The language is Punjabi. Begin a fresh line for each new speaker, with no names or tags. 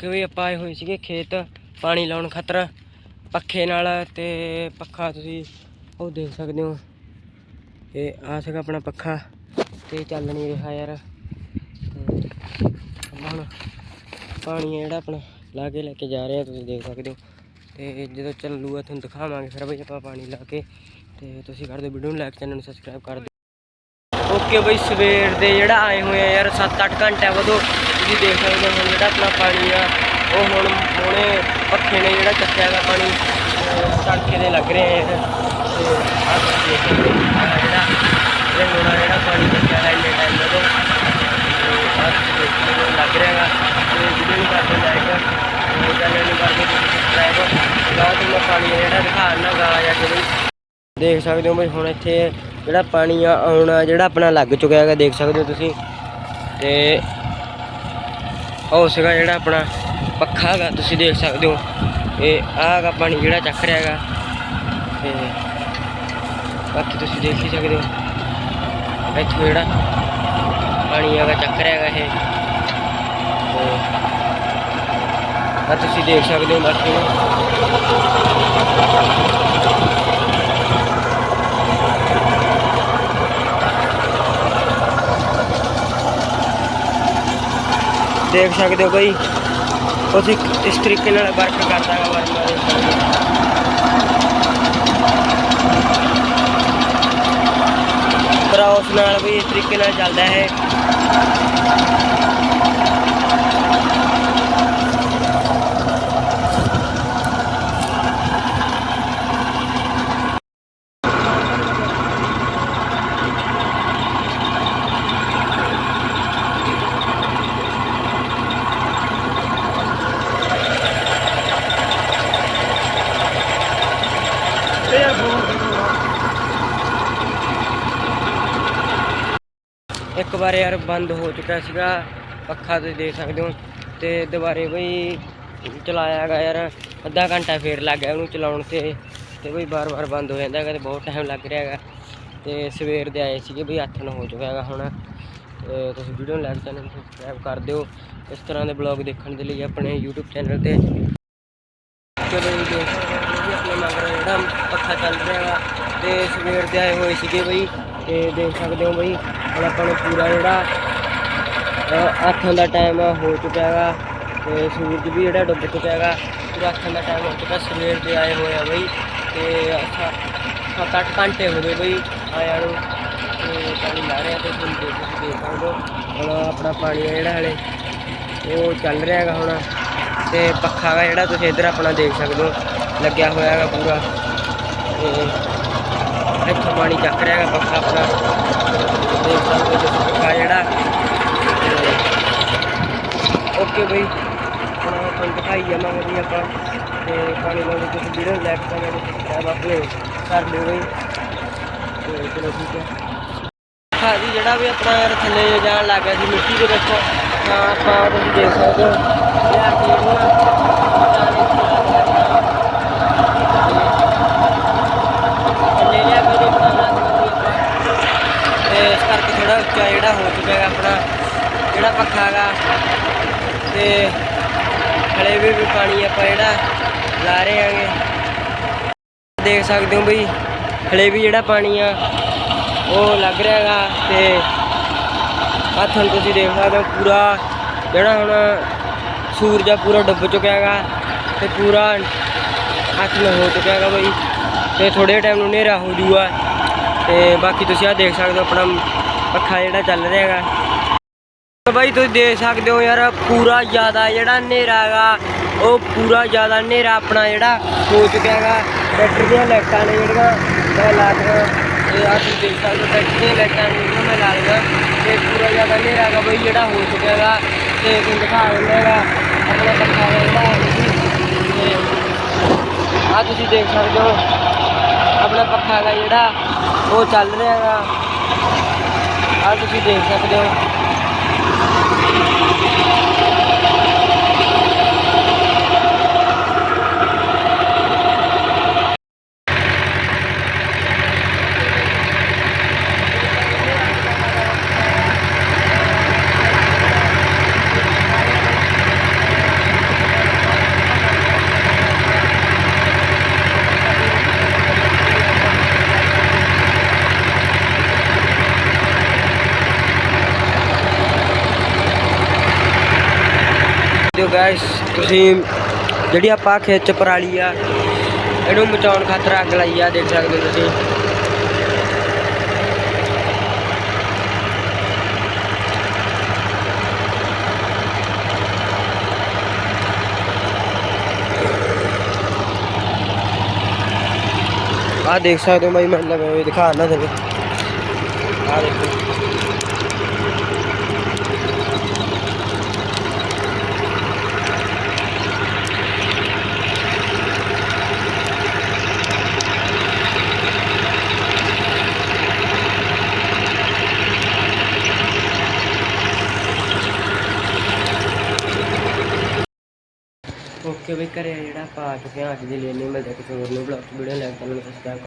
ਕਿ ਵੀ ਆਪਾਂ ਆਏ ਹੋਏ ਸੀਗੇ ਖੇਤ, ਪਾਣੀ ਲਾਉਣ ਖਾਤਰ, ਪੱਖੇ ਨਾਲ ਤੇ ਪੱਖਾ ਤੁਸੀਂ ਉਹ ਦੇਖ ਸਕਦੇ ਹੋ। ਇਹ ਆ ਸੀਗਾ ਆਪਣਾ ਪੱਖਾ ਤੇ ਚੱਲ ਨਹੀਂ ਰਿਹਾ ਯਾਰ। ਆਪਾਂ ਹੁਣ ਪਾਣੀ ਹੈ ਜਿਹੜਾ ਆਪਣਾ ਲਾ ਕੇ ਲੈ ਕੇ ਜਾ ਰਹੇ ਆ, ਤੁਸੀਂ ਦੇਖ ਸਕਦੇ ਹੋ। ਤੇ ਜਦੋਂ ਚੱਲੂਗਾ ਤੁਹਾਨੂੰ ਦਿਖਾਵਾਂਗੇ ਫਿਰ ਬਈ ਆਪਾਂ ਪਾਣੀ ਲਾ ਕੇ। ਤੇ ਤੁਸੀਂ ਕਰ ਦਿਓ ਵੀਡੀਓ ਨੂੰ ਲਾਈਕ ਚੈਨਲ ਨੂੰ ਸਬਸਕ੍ਰਾਈਬ ਕਰ ਦਿਓ। ਓਕੇ ਬਈ, ਸਵੇਰ ਦੇ ਜਿਹੜਾ ਆਏ ਹੋਏ ਆ ਯਾਰ 7-8 ਘੰਟੇ ਬਾਅਦੋਂ ਤੁਸੀਂ ਦੇਖ ਸਕਦੇ ਹੋ ਹੁਣ ਜਿਹੜਾ ਆਪਣਾ ਪਾਣੀ ਆ, ਉਹ ਹੁਣ ਹੁਣੇ ਪੱਖੇ ਨੇ ਜਿਹੜਾ ਚੱਕਿਆ ਹੈਗਾ ਪਾਣੀ, ਅਹ ਤੜਕੇ ਦੇ ਲੱਗ ਰਹੇ ਆ। ਤੇ ਆਹ ਤੁਸੀਂ ਦੇਖ ਸਕਦੇ ਹੋ ਜਿਹੜਾ ਇਹ ਹੋਣਾ ਜਿਹੜਾ ਪਾਣੀ ਚੱਕਿਆ ਹੈ ਇੰਨੇ ਟਾਈਮ ਬਾਅਦੋਂ ਤੇ ਆਹ ਤੁਸੀਂ ਦੇਖ ਸਕਦੇ ਹੋ, ਲੱਗ ਰਿਹਾ ਹੈਗਾ। ਤੇ ਵੀਡੀਓ ਨੂੰ ਕਰ ਲਾਈਕ ਤੇ ਚੈਨਲ ਨੂੰ ਕਰ ਸਬਸਕ੍ਰਾਈਬ ਲਓ ਤੁਹਾਨੂੰ ਪਾਣੀ ਆ ਜਿਹੜਾ ਦਿਖਾਉਣਾ ਗਾ ਜਾ ਕੇ ਦੇਖ ਸਕਦੇ ਹੋ ਬਈ ਹੁਣ ਇੱਥੇ ਜਿਹੜਾ ਪਾਣੀ ਆ, ਆਉਣਾ ਜਿਹੜਾ ਆਪਣਾ ਲੱਗ ਚੁੱਕਿਆ ਹੈਗਾ, ਦੇਖ ਸਕਦੇ ਹੋ ਤੁਸੀਂ। ਤੇ ਉਹ ਸੀਗਾ ਜਿਹੜਾ ਆਪਣਾ ਪੱਖਾ ਹੈਗਾ, ਤੁਸੀਂ ਦੇਖ ਸਕਦੇ ਹੋ। ਇਹ ਆਹ ਹੈਗਾ ਪਾਣੀ ਜਿਹੜਾ ਚੱਕ ਰਿਹਾ ਹੈਗਾ। ਤੇ ਬਾਕੀ ਤੁਸੀਂ ਦੇਖ ਹੀ ਸਕਦੇ ਹੋ। ਇੱਥੋਂ ਜਿਹੜਾ ਪਾਣੀ ਹੈਗਾ ਚੱਕ ਰਿਹਾ ਹੈਗਾ ਇਹ। ਤੇ ਤੁਸੀਂ ਦੇਖ ਸਕਦੇ ਹੋ ਬਾਕੀ। ਦੇਖ ਸਕਦੇ ਹੋ ਬਈ ਤੁਸੀਂ ਇਸ ਤਰੀਕੇ ਨਾਲ ਵਰਕ ਕਰਦਾ ਹੈ ਵਰਮਾ ਦੇ ਕਰਾਉਸ ਨਾਲ ਵੀ ਇਸ ਤਰੀਕੇ ਨਾਲ ਚੱਲਦਾ ਹੈ ਇੱਕ ਵਾਰ ਯਾਰ ਬੰਦ ਹੋ ਚੁੱਕਾ ਸੀਗਾ, ਪੱਖਾ ਤੁਸੀਂ ਦੇਖ ਸਕਦੇ ਹੋ। ਤੇ ਦੁਬਾਰੇ ਬਈ ਚਲਾਇਆ ਹੈਗਾ ਯਾਰ, ਅੱਧਾ ਘੰਟਾ ਫੇਰ ਲੱਗ ਗਿਆ ਉਹਨੂੰ ਚਲਾਉਣ ਤੇ। ਤੇ ਬਈ ਬਾਰ-ਬਾਰ ਬੰਦ ਹੋ ਜਾਂਦਾ ਹੈਗਾ ਤੇ ਬਹੁਤ ਟਾਈਮ ਲੱਗ ਰਿਹਾ ਹੈਗਾ। ਤੇ ਸਵੇਰ ਦੇ ਆਏ ਸੀਗੇ ਬਈ ਹੱਥ ਨੂੰ ਹੋ ਚੁੱਕਾ ਹੈਗਾ ਹੁਣ। ਤੇ ਤੁਸੀਂ ਵੀਡੀਓ ਨੂੰ ਲਾਈਕ ਚੈਨਲ ਨੂੰ ਸਬਸਕ੍ਰਾਈਬ ਕਰ ਦਿਓ। ਇਸ ਤਰ੍ਹਾਂ ਦੇ ਬਲੌਗ ਦੇਖਣ ਦੇ ਲਈ ਆਪਣੇ YouTube ਚੈਨਲ ਤੇ। ਚਲੋ ਜੀ ਜੀ ਆਪਣੇ ਮਗਰ ਜਿਹੜਾ ਪੱਖਾ ਚੱਲ ਰਿਹਾ ਹੈਗਾ। ਤੇ ਸਵੇਰ ਦੇ ਆਏ ਹੋਏ ਸੀਗੇ ਬਈ ਤੇ ਦੇਖ ਸਕਦੇ ਹੋ ਬਈ, ਹੁਣ ਆਪਾਂ ਨੂੰ ਪੂਰਾ ਜਿਹੜਾ, ਅਹ ਅੱਠਾਂ ਦਾ ਟਾਈਮ ਹੋ ਚੁੱਕਾ ਹੈਗਾ ਤੇ ਸੂਰਜ ਵੀ ਜਿਹੜਾ ਡੁੱਬ ਚੁੱਕਾ ਹੈਗਾ, ਪੂਰਾ ਅੱਠਾਂ ਦਾ ਟਾਈਮ ਹੋ ਚੁੱਕਾ ਸਵੇਰ ਦੇ ਆਏ ਹੋਏ ਆ ਬਈ ਤੇ ਅੱਛਾ, ਸੱਤ ਅੱਠ ਘੰਟੇ ਹੋ ਗਏ ਬਈ ਆਇਆ ਨੂੰ ਤੇ ਪਾਣੀ ਲਾ ਰਿਹਾ ਤੇ ਤੁਸੀਂ ਦੇਖ ਤੁਸੀਂ ਦੇਖ ਸਕਦੇ ਹੋ, ਹੁਣ ਆਪਣਾ ਪਾਣੀ ਆ ਜਿਹੜਾ ਹਲੇ, ਉਹ ਚੱਲ ਰਿਹਾ ਹੈਗਾ ਹੁਣ ਤੇ ਪੱਖਾ ਹੈਗਾ ਜਿਹੜਾ ਤੁਸੀਂ ਇੱਧਰ ਆਪਣਾ ਦੇਖ ਸਕਦੇ ਹੋ, ਲੱਗਿਆ ਹੋਇਆ ਹੈਗਾ ਪੂਰਾ ਤੇ ਇੱਥੋਂ ਪਾਣੀ ਚੱਕ ਰਿਹਾ ਹੈਗਾ ਪੱਖਾ ਆਪਣਾ ਦੇਖ ਸਕਦੇ ਹੋ ਪੱਖਾ ਜਿਹੜਾ। ਓਕੇ ਬਈ, ਹੁਣ ਤੁਹਾਨੂੰ ਦਿਖਾਈ ਜਾਵਾਂਗੇ ਵੀ ਆਪਾਂ। ਤੇ ਪਾਣੀ ਲਾਉਣ ਦੀ ਤੁਸੀਂ ਵੀਡੀਓ ਲਾਈਕ ਕਰਨਾ ਸਬਸਕ੍ਰਾਈਬ ਆਪਣੇ ਕਰ ਲਿਓ ਬਈ। ਤੇ ਚਲੋ ਠੀਕ ਹੈ। ਹਾਂ ਜੀ ਜਿਹੜਾ ਵੀ ਆਪਣਾ ਯਾਰ ਥੱਲੇ ਜਾਣ ਲੱਗ ਗਿਆ ਸੀ ਮਿੱਟੀ ਦੇ ਵਿੱਚ, ਤਾਂ ਆਪਾਂ ਤੁਸੀਂ ਦੇਖ ਸਕਦੇ ਹੋ। ਲਿਆ ਕੇ ਇਹਨੂੰ ਥੱਲੇ ਲਿਆ ਕੇ ਇਹਦੇ ਬਣਾਉਣਾ ਤੇ ਇਸ ਕਰਕੇ ਥੋੜਾ ਉੱਚਾ ਜਿਹੜਾ ਹੋ ਚੁੱਕਾ ਹੈਗਾ ਆਪਣਾ, ਜਿਹੜਾ ਪੱਖਾ ਹੈਗਾ ਤੇ ਹਲੇ ਵੀ ਵੀ ਪਾਣੀ ਆਪਾਂ ਜਿਹੜਾ ਲਾ ਰਹੇ ਆਂਗੇ ਦੇਖ ਸਕਦੇ ਹੋ ਬਈ, ਹਲੇ ਵੀ ਜਿਹੜਾ ਪਾਣੀ ਆ, ਉਹ ਲੱਗ ਰਿਹਾ ਹੈਗਾ। ਤੇ ਆਹ ਤੁਹਾਨੂੰ ਤੁਸੀਂ ਦੇਖ ਸਕਦੇ ਹੋ ਪੂਰਾ ਜਿਹੜਾ ਹੁਣ ਸੂਰਜ ਆ, ਪੂਰਾ ਡੁੱਬ ਚੁੱਕਿਆ ਹੈਗਾ। ਤੇ ਪੂਰਾ ਹੱਥ ਹੋ ਚੁੱਕਿਆ ਹੈਗਾ ਬਈ। ਤੇ ਥੋੜੇ ਟਾਈਮ ਨੂੰ ਹਨੇਰਾ ਹੋ ਜੂਗਾ। ਤੇ ਬਾਕੀ ਤੁਸੀਂ ਆ ਦੇਖ ਸਕਦੇ ਹੋ ਆਪਣਾ ਪੱਖਾ ਜਿਹੜਾ ਚੱਲ ਰਿਹਾ ਹੈਗਾ। ਤੇ ਬਾਈ ਤੁਸੀਂ ਦੇਖ ਸਕਦੇ ਹੋ ਯਾਰ, ਪੂਰਾ ਜ਼ਿਆਦਾ ਜਿਹੜਾ ਹਨੇਰਾ ਹੈਗਾ, ਉਹ ਪੂਰਾ ਜ਼ਿਆਦਾ ਹਨੇਰਾ ਆਪਣਾ ਜਿਹੜਾ ਹੋ ਚੁੱਕਿਆ ਹੈਗਾ। ਟਰੈਕਟਰ ਦੀਆਂ ਲਾਈਟਾਂ ਨੇ ਜਿਹੜੀਆਂ, ਮੈਂ ਲਾ ਦਿੱਤੀਆਂ ਤੇ ਆ ਤੁਸੀਂ ਦੇਖ ਸਕਦੇ ਹੋ ਟਰੈਕਟਰ ਦੀਆਂ ਲਾਈਟਾਂ ਨੇ ਜਿਹੜੀਆਂ ਮੈਂ ਲਾ ਲਈਆਂ। ਤੇ ਪੂਰਾ ਜ਼ਿਆਦਾ ਹਨੇਰਾ ਹੈਗਾ ਬਈ ਜਿਹੜਾ ਹੋ ਚੁੱਕਿਆ ਹੈਗਾ। ਤੇ ਤੁਹਾਨੂੰ ਦਿਖਾ ਦਿੰਦਾ ਹੈਗਾ, ਆਪਣਾ ਪੱਖਾ ਹੈਗਾ ਜਿਹੜਾ ਆ ਤੁਸੀਂ ਦੇਖ ਸਕਦੇ ਹੋ, ਆਪਣਾ ਪੱਖਾ ਹੈਗਾ ਜਿਹੜਾ, ਉਹ ਚੱਲ ਰਿਹਾ ਹੈਗਾ। ਆ ਤੁਸੀਂ ਦੇਖ ਸਕਦੇ ਹੋ। ਗਾਇਸ ਤੁਸੀਂ ਜਿਹੜੀ ਆਪਾਂ ਖੇਤ ਪਰਾਲੀ ਆ, ਇਹਨੂੰ ਮਚਾਉਣ ਖਾਤਰ ਅੱਗ ਲਾਈ ਆ, ਦੇਖ ਸਕਦੇ ਹੋ ਤੁਸੀਂ। ਆ ਦੇਖ ਸਕਦੇ ਹੋ ਬਾਈ, ਮੈਂ ਲਗਾ ਹੋਏ ਦਿਖਾ ਨਾ ਦੇਵੇ ਆ ਦੇਖੋ। ਓਕੇ ਬਈ ਘਰੇ ਜਿਹੜਾ ਪਾ ਚੁੱਕੇ ਹਾਂ ਅੱਜ ਦੇ ਲਈ ਮਿਲਦਾ ਕਿਸੇ ਹੋਰ ਨੂੰ, ਬਲੌਗ ਵੀਡੀਓ ਲਾਈਕ ਕਰਨਾ ਸਬਸਕ੍ਰਾਈਬ